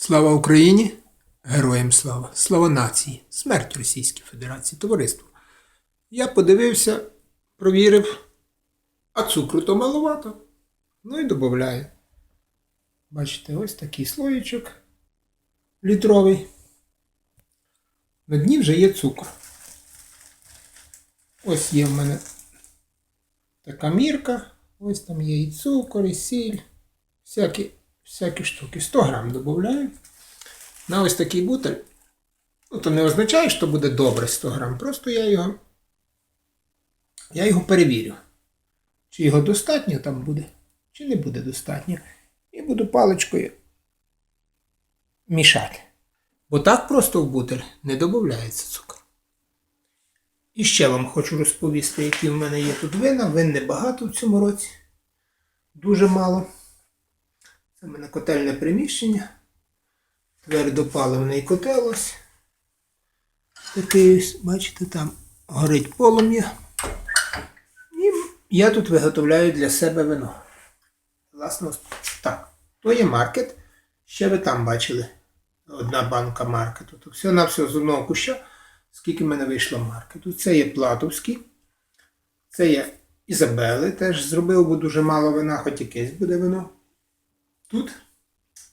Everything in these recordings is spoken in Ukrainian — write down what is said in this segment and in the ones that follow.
Слава Україні! Героям слава! Слава нації! Смерть Російській Федерації, товариство. Я подивився, провірив, а цукру то маловато. Ну і додаю. Бачите, ось такий слоєчок літровий. На дні вже є цукор. Ось є в мене така мірка. Ось там є і цукор, і сіль, всякі, всякі штуки. 100 грам додаю. На ось такий бутель. Ну, то не означає, що буде добре 100 грам. Просто я його, я його перевірю. Чи його достатньо там буде, чи не буде достатньо. І буду паличкою мішати. Бо так просто в бутель не додається цукор. І ще вам хочу розповісти, які в мене є тут вина. Вин небагато в цьому році. Дуже мало. Це в мене котельне приміщення. Твердопаливний котел ось. Такий, бачите, там горить полум'я. І я тут виготовляю для себе вино. Власне, ось так. То є маркет. Ще ви там бачили одна банка маркету. То все на все з одного куща, скільки в мене вийшло маркету. Це є Платовський. Це є Ізабели, теж зробив, бо дуже мало вина, хоч якесь буде вино. Тут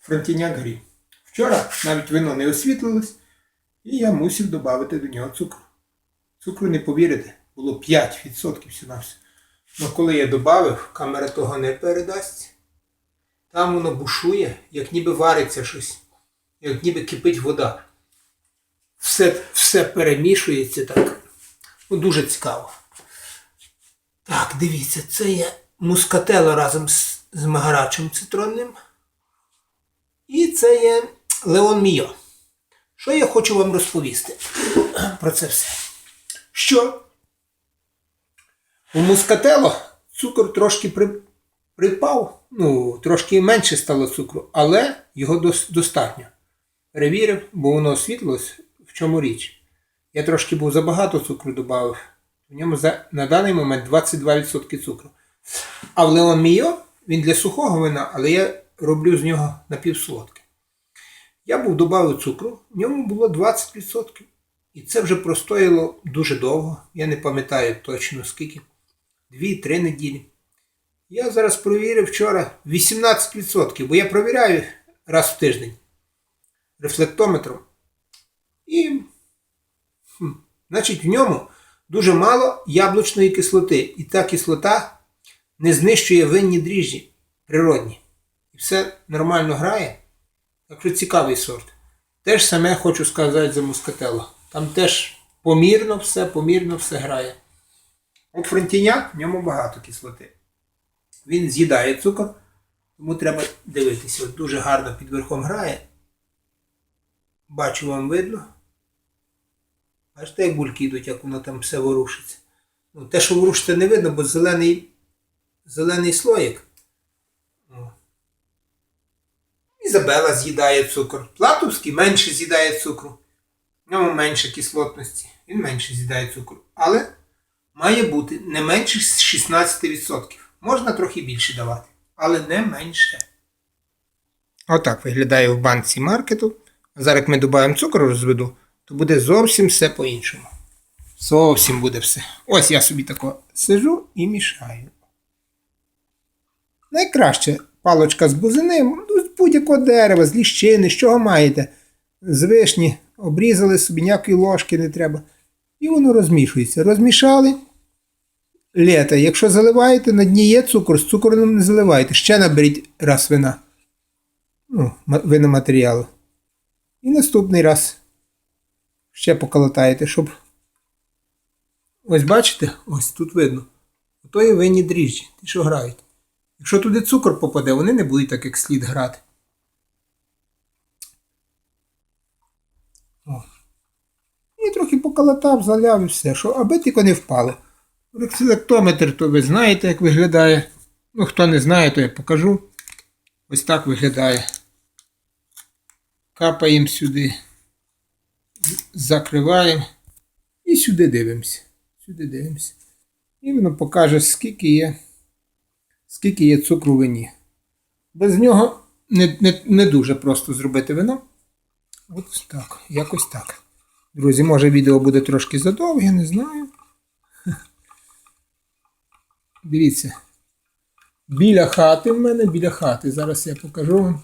фронтіняк грі. Вчора навіть вино не освітлилось, і я мусив додати до нього цукру. Цукру не повірите, було 5% всього. Ну коли я додав, камера того не передасть. Там воно бушує, як ніби вариться щось, як ніби кипить вода. Все, все перемішується так. Ну, дуже цікаво. Так, дивіться, це є мускатело разом з, з магарачем цитронним. І це є Леон Мійо. Що я хочу вам розповісти про це все? Що у мускатело цукор трошки при, припав, ну, трошки менше стало цукру, але його дос, достатньо. Перевірив, бо воно освітлилось, в чому річ. Я трошки був забагато цукру додав. В ньому за, на даний момент 22% цукру. А в Леон Мійо він для сухого вина, але я роблю з нього напівсолодке. Я був додав цукру, в ньому було 20%. І це вже простояло дуже довго. Я не пам'ятаю точно скільки. 2-3 неділі. Я зараз провірив вчора 18%, бо я провіряю раз в тиждень рефлектометром. І, хм, значить, в ньому дуже мало яблучної кислоти. І та кислота не знищує винні дріжджі природні. І все нормально грає. Так що цікавий сорт. Те ж саме хочу сказати за мускателло. Там теж помірно все, помірно все грає. От фронтіняк, в ньому багато кислоти. Він з'їдає цукор, тому треба дивитися. От дуже гарно під верхом грає. Бачу, вам видно. Бачите, як бульки йдуть, як воно там все ворушиться. Ну, те, що ворушиться, не видно, бо зелений, зелений слоїк. Ізабела з'їдає цукор. Платовський менше з'їдає цукру. В ньому менше кислотності. Він менше з'їдає цукру. Але має бути не менше 16%. Можна трохи більше давати, але не менше. Отак виглядає в банці маркету. Зараз як ми додаємо цукор розведу, то буде зовсім все по-іншому. Зовсім буде все. Ось я собі тако сижу і мішаю. Найкраще палочка з бузини, ну, з будь-якого дерева, з ліщини, з чого маєте. З вишні обрізали собі, ніякої ложки не треба. І воно розмішується. Розмішали. Лєте. Якщо заливаєте, на дні є цукор, з цукором не заливайте. Ще наберіть раз вина. Ну, ма- виноматеріалу. І наступний раз ще поколотаєте, щоб. Ось бачите, ось тут видно. Ото є винні дріжджі, ті, що грають. Якщо туди цукор попаде, вони не будуть так як слід грати. О. І трохи поколотав, заляв і все, що, аби тільки не впало. Рефлектометр, то ви знаєте, як виглядає. Ну, хто не знає, то я покажу. Ось так виглядає. Капаємо сюди, закриваємо і сюди дивимося. Сюди дивимося. І воно покаже, скільки є, скільки є цукру в вині. Без нього не, не, не дуже просто зробити вино. От так, якось так. Друзі, може відео буде трошки задовге, не знаю. Дивіться. Біля хати в мене, біля хати. Зараз я покажу вам.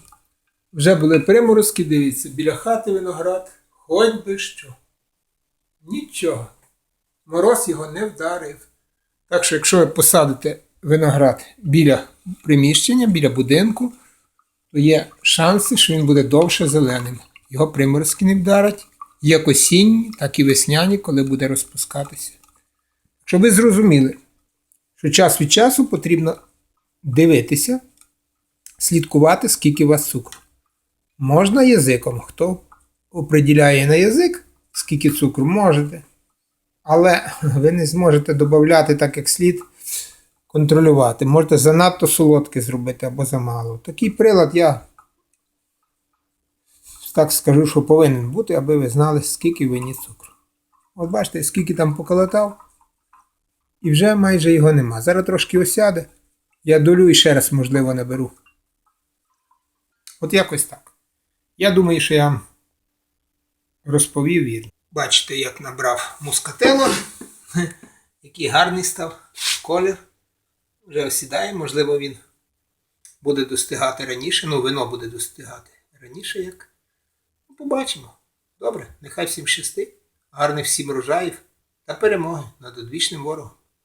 Вже були приморозки, дивіться, біля хати виноград, хоч би що. Нічого. Мороз його не вдарив. Так що, якщо ви посадите виноград біля приміщення, біля будинку, то є шанси, що він буде довше зеленим. Його приморозки не вдарять, як осінні, так і весняні, коли буде розпускатися. Щоб ви зрозуміли, що час від часу потрібно дивитися, слідкувати, скільки у вас цукру. Можна язиком. Хто оприділяє на язик, скільки цукру можете. Але ви не зможете додати так, як слід контролювати. Можете занадто солодке зробити або замало. Такий прилад я так скажу, що повинен бути, аби ви знали, скільки ви ні цукру. От бачите, скільки там поколотав, і вже майже його нема. Зараз трошки осяде. Я долю і ще раз, можливо, наберу. От якось так. Я думаю, що я вам розповів вірно. Бачите, як набрав мускатело, який гарний став колір. Вже осідає, можливо, він буде достигати раніше. Ну, вино буде достигати раніше як. Ну, побачимо. Добре, нехай всім щастить, гарних всім рожаїв та перемоги над одвічним ворогом.